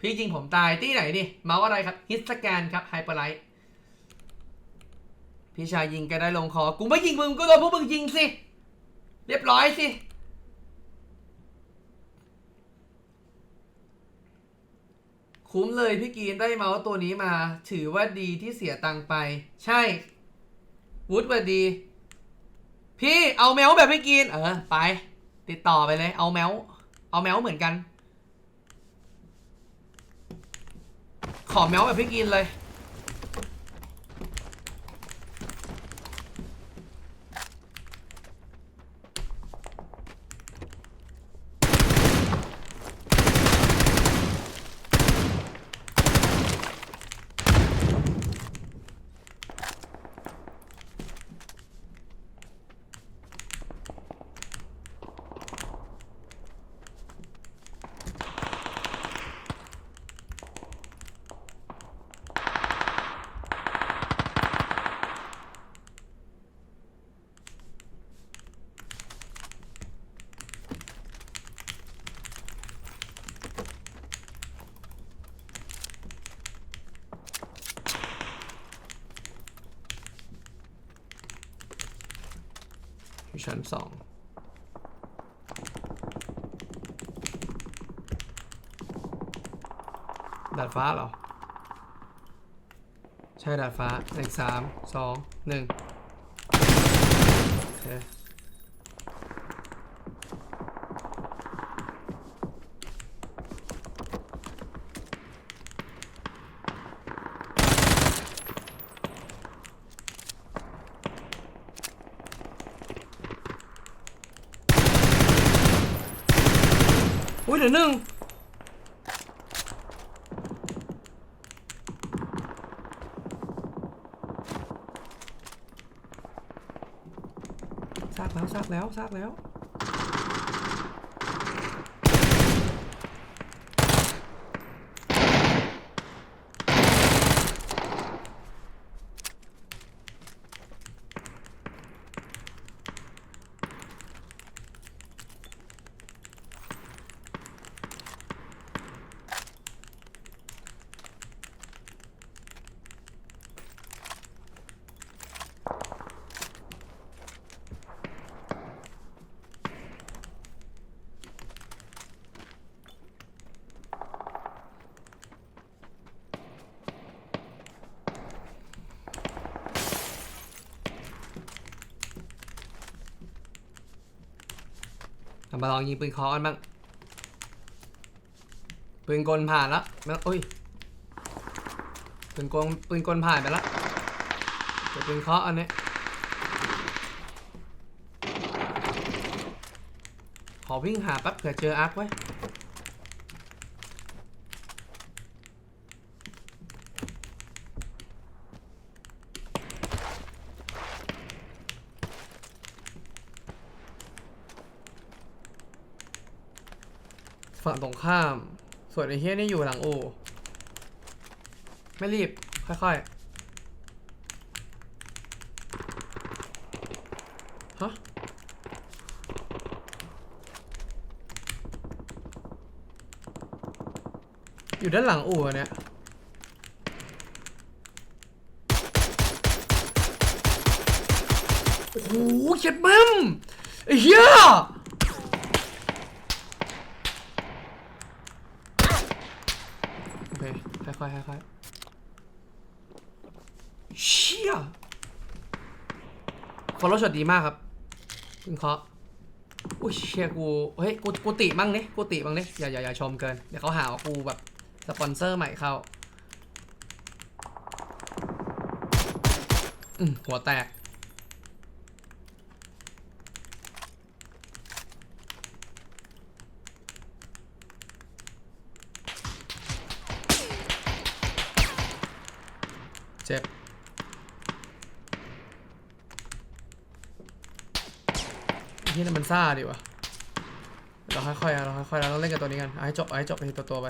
พี่จริงผมตายที่ไหนดิเมาส์อะไรครับฮิสแกนครับไฮเปอร์ไลท์พี่ชายยิงแกได้ลงคอ กูไม่ยิงมึงก็โดนพวกมึงยิงสิ เรียบร้อยสิ คุ้มเลยพี่กีนได้เมาส์ตัวนี้มา ถือว่าดีที่เสียตังค์ไป ใช่ วุฒิวัสดี พี่เอาแมวแบบพี่กีน เออ ไป ติดต่อไปเลย เอาแมว เอาแมวเหมือนกัน ขอแมวแบบพี่กินเลย ชั้นสองดาดฟ้าเหรอ ใช่ดาดฟ้าเลขสามสองหนึ่งโอเค รือหนึ่งซากแล้วซากแล้วซากแล้ว มาลองยิงปืนคอกันบ้าง ปืนกลผ่านแล้วไม่ต้องอุ้ย ปืนกลปืนกลผ่านไปแล้วเดี๋ยวปืนเคาะอันนี้ขอวิ่งหาแป๊บเผื่อเจออาร์คไว้ ฝั่งตรงข้าม ส่วนไอ้เฮียนี่อยู่หลังอู่ไม่รีบ ค่อยๆ ฮะ อยู่ด้านหลังอู่อะเนี่ยโอ้โหเจ็ดมั่มไอ้เหี้ย โอเคค่อยๆค่อยๆเชี่ยฟอลโล่ช็อตดีมากครับคุณเคาะอุ้ยเชี่ยกู เฮ้ย กูกูติมั่งนี่กูติมั่งนี่อย่าอย่าอย่าชมเกิน เดี๋ยวเขาหาว่ากูแบบสปอนเซอร์ใหม่เข้าอืมหัวแตก เจ็บ ที่นั่นมัน ซ่าดีวะเราค่อยๆเราค่อยๆเราต้องเล่นกับตัวนี้กันเอาให้จบเอาให้จบไปทีตัวตัวๆไป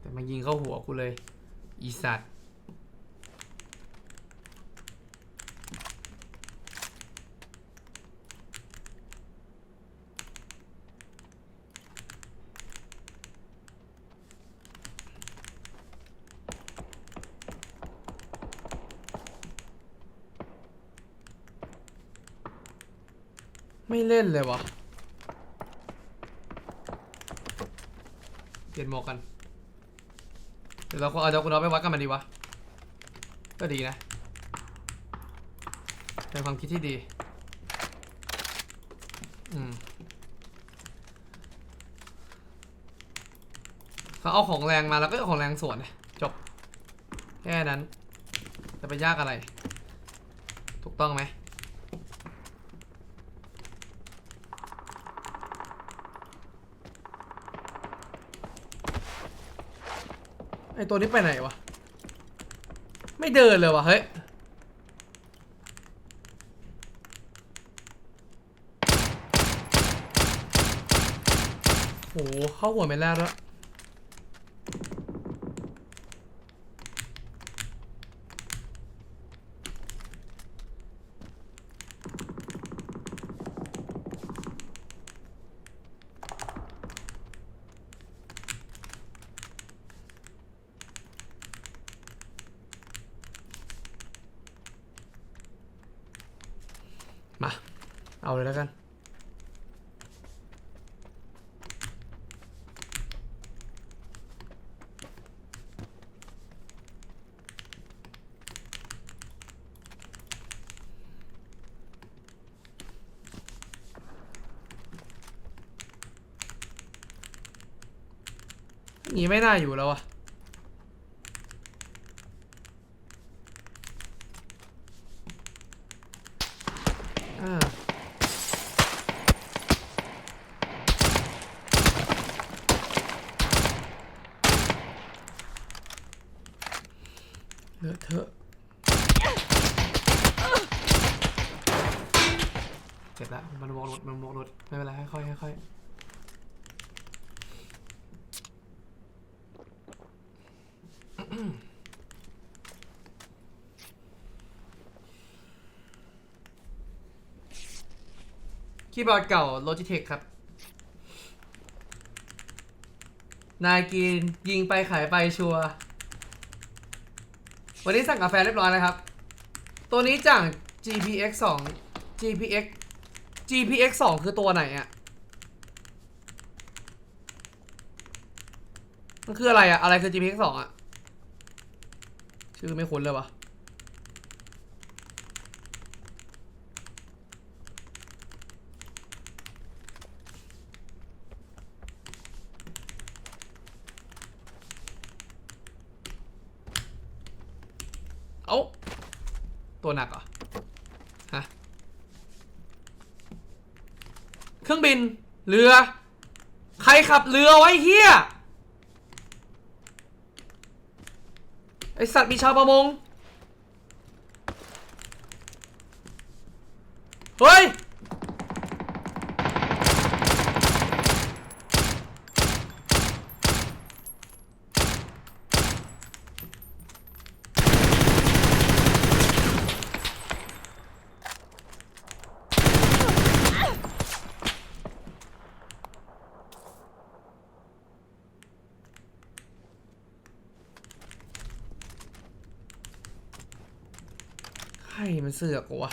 แต่มา ยิงเข้าหัวกูเลย อีสัตว์ ไม่เล่นเลยวะเปลี่ยนหมวกกัน เดี๋ยวเราเอาเดี๋ยวเราไปวัดกันมันดีวะ ก็ดีนะ เป็นความคิดที่ดี อืมเขาเอาของแรงมาแล้วก็เอาของแรงสวนจบ แค่นั้น จะไปยากอะไร ถูกต้องไหม ไอตัวนี้ไปไหนวะ ไม่เดินเลยวะเฮ้ย โห เข้าหัวไม่แล้วด้ว นี้ไม่น่าอยู่แล้วอะอ่าเลอะเทอะเจ็บแล้วมันวงรถมันวงรถไม่เป็นไรค่อยๆค่อยๆ คีย์บอร์ดเก่า Logitech ครับ นายกินยิงไปขายไปชัวร์วันนี้สั่งกาแฟเรียบร้อยแล้วครับ ตัวนี้จาก GPX 2 GPX GPX 2 คือตัวไหนอะมันคืออะไรอะอะไรคือ GPX 2อะชื่อไม่คุ้นเลยวะเอ้า ตัวหนักเหรอ ฮะ เครื่องบิน เรือ ใคร ขับเรือไว้เฮียไอสัตว์มีชาวประมง เฮ้ย เสือกวะ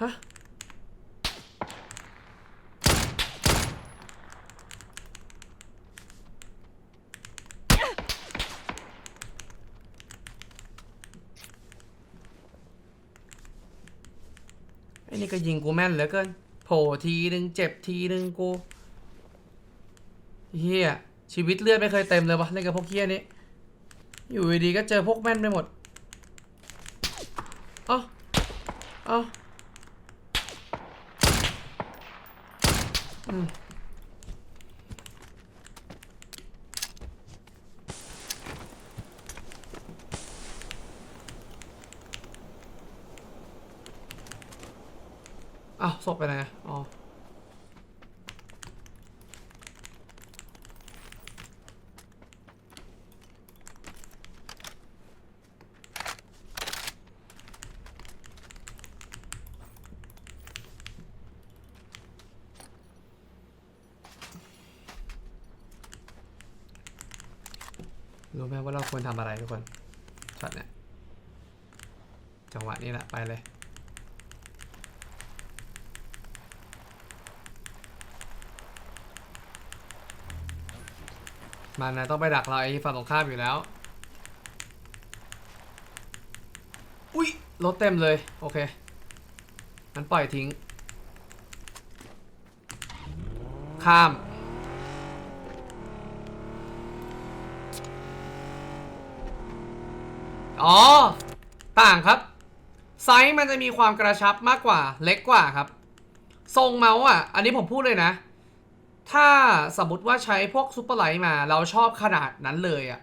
ฮะไอ้นี่ก็ยิงกูแม่นเหลือเกิน โผล่ทีนึง เจ็บทีนึงกูเฮีย ชีวิตเลือดไม่เคยเต็มเลยวะเล่นกับพวกเฮียนี้ อยู่ดีก็เจอพวกแม่นไปหมดเอ้าเอ้าอืมอ้าวศพไปไหนอะอ๋อ รู้ไหมว่าเราควรทำอะไรทุกคนช็อตเนี้ยจังหวะนี้แหละไปเลยมันนะต้องไปดักเราไอ้ฝั่งตรงข้ามอยู่แล้ว อุ้ยรถเต็มเลย โอเคงั้นปล่อยทิ้ง ข้าม อ๋อ ต่างครับ ไซส์มันจะมีความกระชับมากกว่า เล็กกว่าครับ ทรงเมาส์อะ อันนี้ผมพูดเลยนะ ถ้าสมมติว่าใช้พวกซูเปอร์ไลท์มา เราชอบขนาดนั้นเลยอะ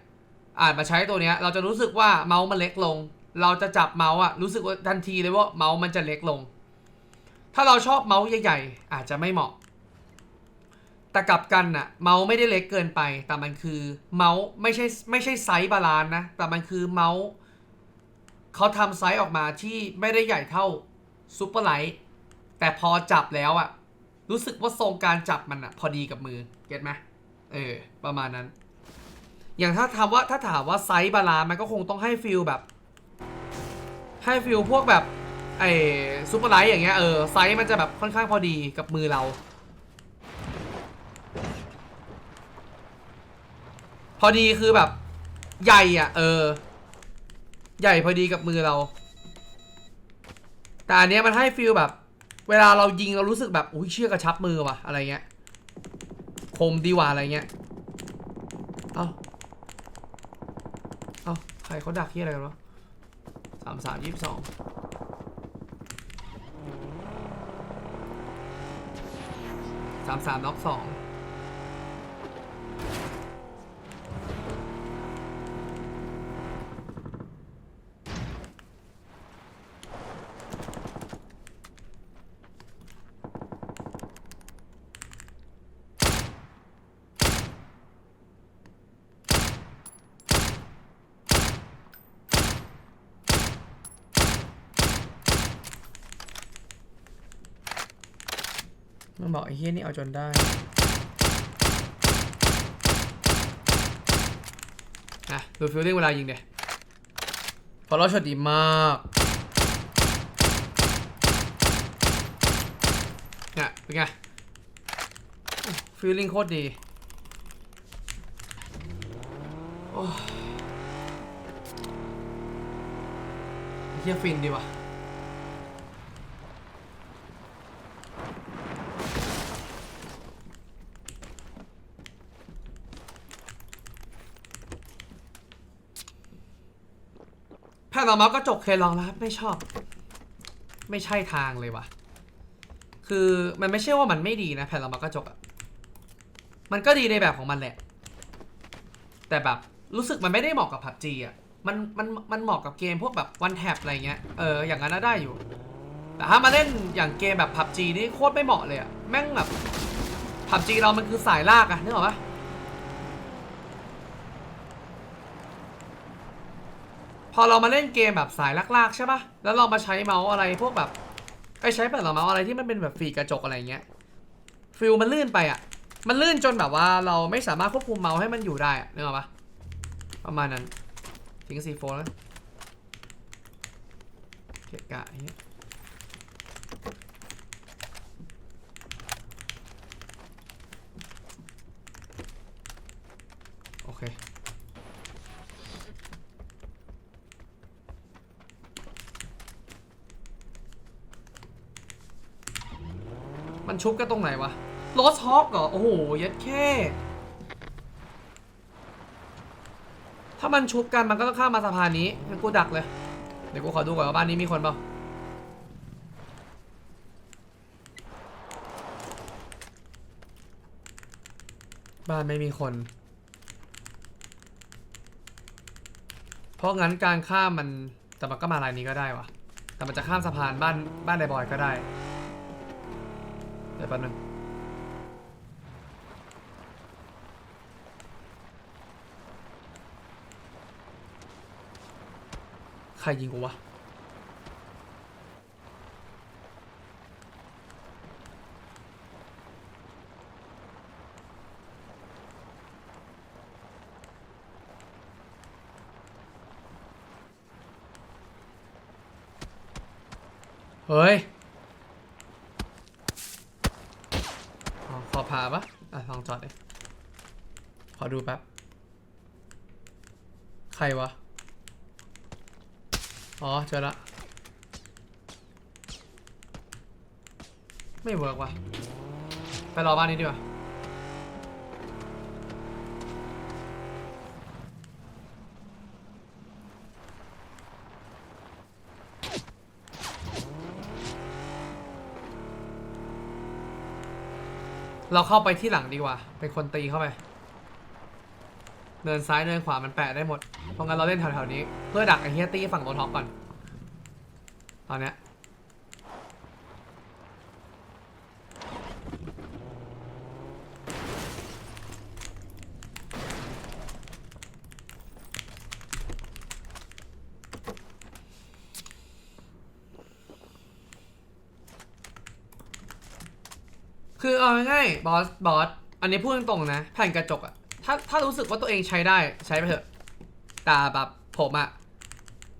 อาจมาใช้ตัวเนี้ย เราจะรู้สึกว่าเมาส์มันเล็กลง เราจะจับเมาส์อะ รู้สึกว่าทันทีเลยว่าเมาส์มันจะเล็กลง ถ้าเราชอบเมาส์ใหญ่ๆ อาจจะไม่เหมาะแต่กลับกันน่ะเมาส์ไม่ได้เล็กเกินไป แต่มันคือเมาส์ไม่ใช่ไม่ใช่ไซส์บาลานนะ แต่มันคือเมาส์ เขาทำไซส์ออกมาที่ไม่ได้ใหญ่เท่าซูเปอร์ไลท์แต่พอจับแล้วอะรู้สึกว่าทรงการจับมันอะพอดีกับมือ เก็ตไหมเออ ประมาณนั้น อย่างถ้าถามว่าถ้าถามว่าไซส์บาลานซ์มันก็คงต้องให้ฟิลแบบ ให้ฟิลพวกแบบไอ้ซูเปอร์ไลท์อย่างเงี้ยเออไซส์มันจะแบบค่อนข้างพอดีกับมือเรา พอดีคือแบบใหญ่อะ เออ ใหญ่พอดีกับมือเรา แต่อันเนี้ยมันให้ฟีลแบบ เวลาเรายิงเรารู้สึกแบบอุ้ยเชื่อกระชับมือว่ะอะไรเงี้ยคมดีว่ะอะไรเงี้ย เอาเอาใครเขาดักที่อะไรกันวะสามสามยี่สิบสองสามสามน็อกสอง มันบอกไอ้เฮียนี่เอาจนได้นะดูฟิลลิ่งเวลายิงเดยพอเราช็อตดีมากเนี่ยเป็นไงฟิลลิ่งโคตรดีโอ้ยเฮียฟินดีว่ะ แผ่นรองเมาส์กระจกเคยลองแล้วไม่ชอบ ไม่ใช่ทางเลยว่ะ คือมันไม่ใช่ว่ามันไม่ดีนะแผ่นรองเมาส์กระจกอะมันก็ดีในแบบของมันแหละ แต่แบบรู้สึกมันไม่ได้เหมาะกับผับจีอะมันมันมันเหมาะกับเกมพวกแบบวันแท็บอะไรเงี้ย เอออย่างนั้นน่ะได้อยู่ แต่ถ้ามาเล่นอย่างเกมแบบผับจีนี่โคตรไม่เหมาะเลยอะแม่งแบบผับจีเรามันคือสายลากอะนึกออกปะ อเรามาเล่นเกมแบบสายลากๆใช่ปะแล้วเรามาใช้เมาส์อะไรพวกแบบไอ้ใช้แบบเมาส์อะไรที่มันเป็นแบบฝีกระจกอะไรเงี้ยฟิลมันลื่นไปอะ มันลื่นจนแบบว่าเราไม่สามารถควบคุมเมาส์ให้มันอยู่ได้อะนึกออกปะประมาณนั้นทิ้งซีโฟแล้วเกะกะเงี้ย มันชุบกันตรงไหนวะโรสฮอกเหรอ โอ้โหย็ดแค่ ถ้ามันชุบกันมันก็ต้องข้ามมาสะพานนี้งั้นกูดักเลย เดี๋ยวกูขอดูก่อนว่าบ้านนี้มีคนเปล่าบ้านไม่มีคน เพราะงั้นการข้ามมันแต่มันก็มาลายนี้ก็ได้วะแต่มันจะข้ามสะพานบ้านบ้านไดบอยก็ได้ ดี๋ยวแป๊บนึงใครยิงกูวะ เฮ้ย พาปะอะลองจอดดิขอดูแป๊บ ใครวะ อ๋อ เจอละ ไม่เวิร์กว่ะ ไปรอบ้านนี้ดีกว่า เราเข้าไปที่หลังดีกว่า เป็นคนตีเข้าไปเดินซ้ายเดินขวามันแปะได้หมด เพราะงั้นเราเล่นแถวๆนี้ เพื่อดักไอ้เฮียตี้ฝั่งโรท็อกก่อน ตอนเนี้ย คือเอาง่ายๆ บอส บอส อันนี้พูดตรงๆนะ แผ่นกระจกอะถ้า ถ้ารู้สึกว่าตัวเองใช้ได้ใช้ไปเถอะแต่แบบผมอะ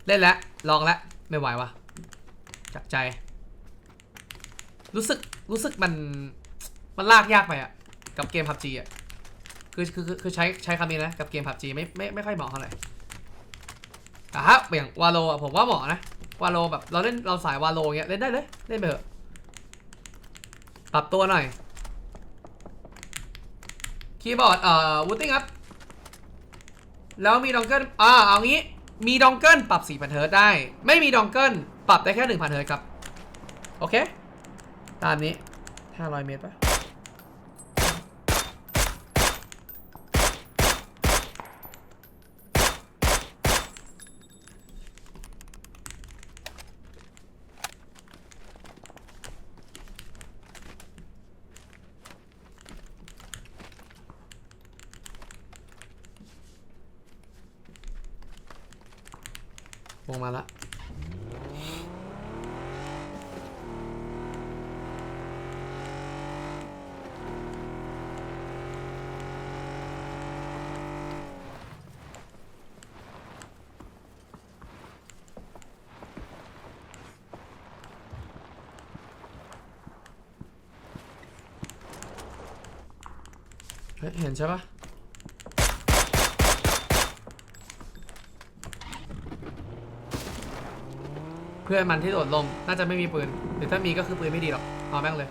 เล่นแล้ว ลองแล้ว ไม่ไหววะจากใจ รู้สึก รู้สึกมัน มันลากยากไปอะกับเกมพับจีอะคือ คือ คือใช้ ใช้คำนี้นะ กับเกมพับจีไม่ ไม่ ไม่ค่อยเหมาะเท่าไหร่แต่ถ้าอย่างวาโลอะผมว่าเหมาะนะ วาโลแบบ เราเล่น เราสายวาโลเงี้ย เล่นได้เลย เล่นไปเถอะ ปรับตัวหน่อย คีย์บอร์ดเอ่อวูตติ้งครับ แล้วมีดองเกิลอ่าเอางี้ มีดองเกิลปรับ4,000เฮิร์ตได้ ไม่มีดองเกิลปรับได้แค่1,000เฮิร์ตซ์ครับ โอเค ตามนี้ 500 เมตรปะ วงมาละเฮ้ยเห็นใช่ปะ เพื่อนมันที่โดดลงน่าจะไม่มีปืนหรือถ้ามีก็คือปืนไม่ดีหรอกเอาแม่งเลย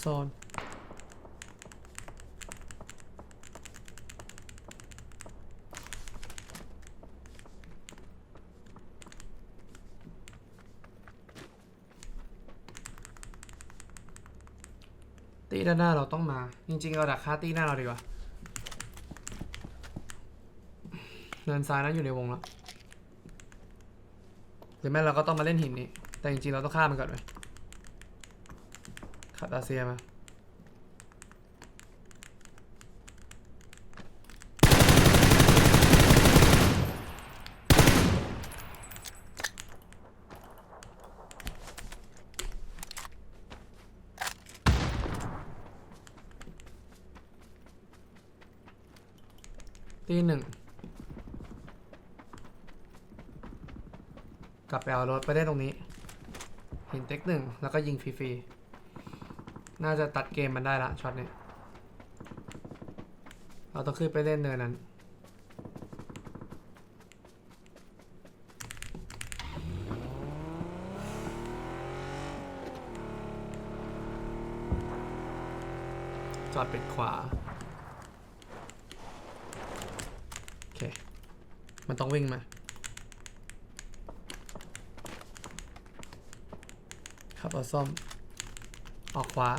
โซน ตีด้านหน้าเราต้องมา จริงๆเราดักค่าตีหน้าเราดีกว่าเนินซ้ายนั้นอยู่ในวงแล้วหรือแม่เราก็ต้องมาเล่นหินนี้แต่จริงๆเราต้องฆ่ามันก่อนเลย ขัดอาเซียมาตีหนึ่งกลับไปเอารถไปได้ตรงนี้เห็นเต็กหนึ่งแล้วก็ยิงฟรีๆ น่าจะตัดเกมมันได้ละช็อตนี้เราต้องขึ้นไปเล่นเนินนั้น จอดเป็นขวา โอเค มันต้องวิ่งมาครับเอาซ่อม ออกขวา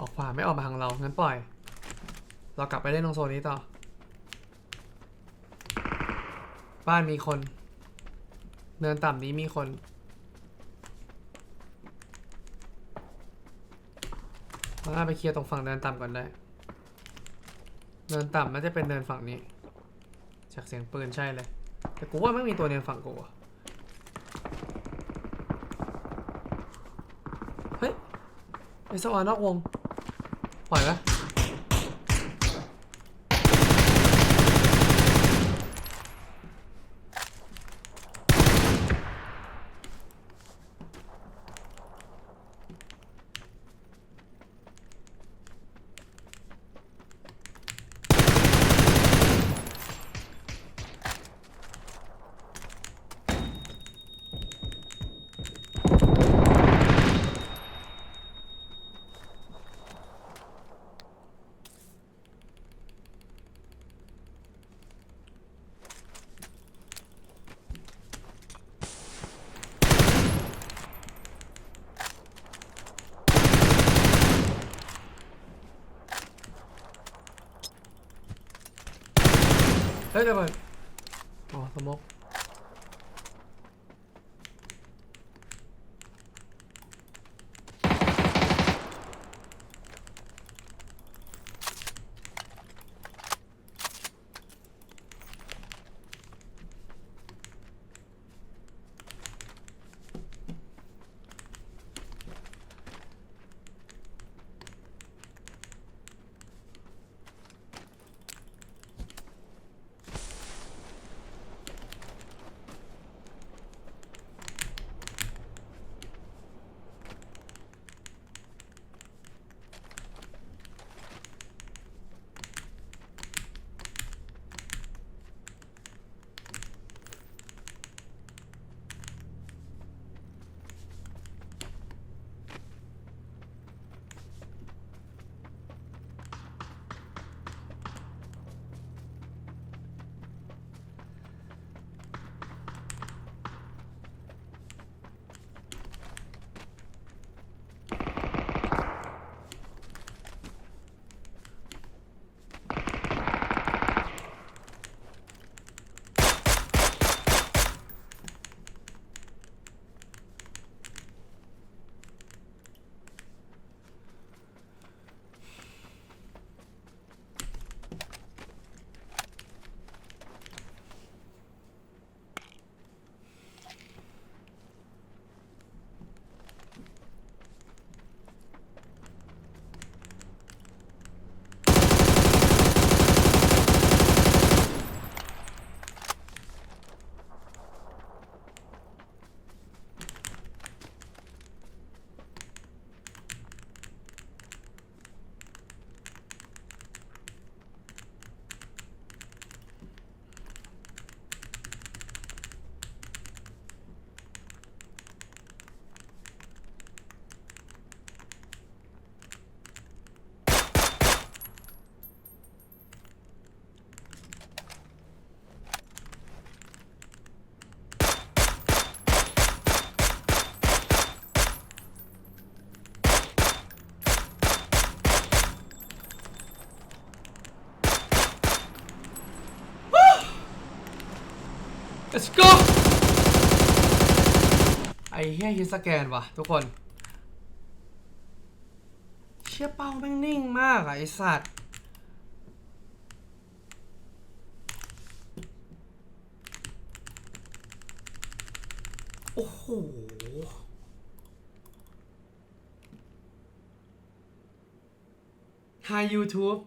ออกขวาไม่ออกมาทางเรา งั้นปล่อย เรากลับไปเล่นตรงโซนนี้ต่อ บ้านมีคน เนินต่ำนี้มีคน เราน่าไปเคลียร์ตรงฝั่งเนินต่ำก่อนได้ เนินต่ำน่าจะเป็นเนินฝั่งนี้ จากเสียงปืนใช่เลย แต่กูว่าไม่มีตัวเนินฝั่งกูอะเฮ้ย ไอสวานอกวงไหวไหม ฮ้ยเดี๋ยวก่อนอ๋อสมก let's go ไอ้เฮียฮิสแกนว่ะทุกคน เชี่ยเป้าแม่งนิ่งมากอะไอสัตว์โอ้โห Hi YouTube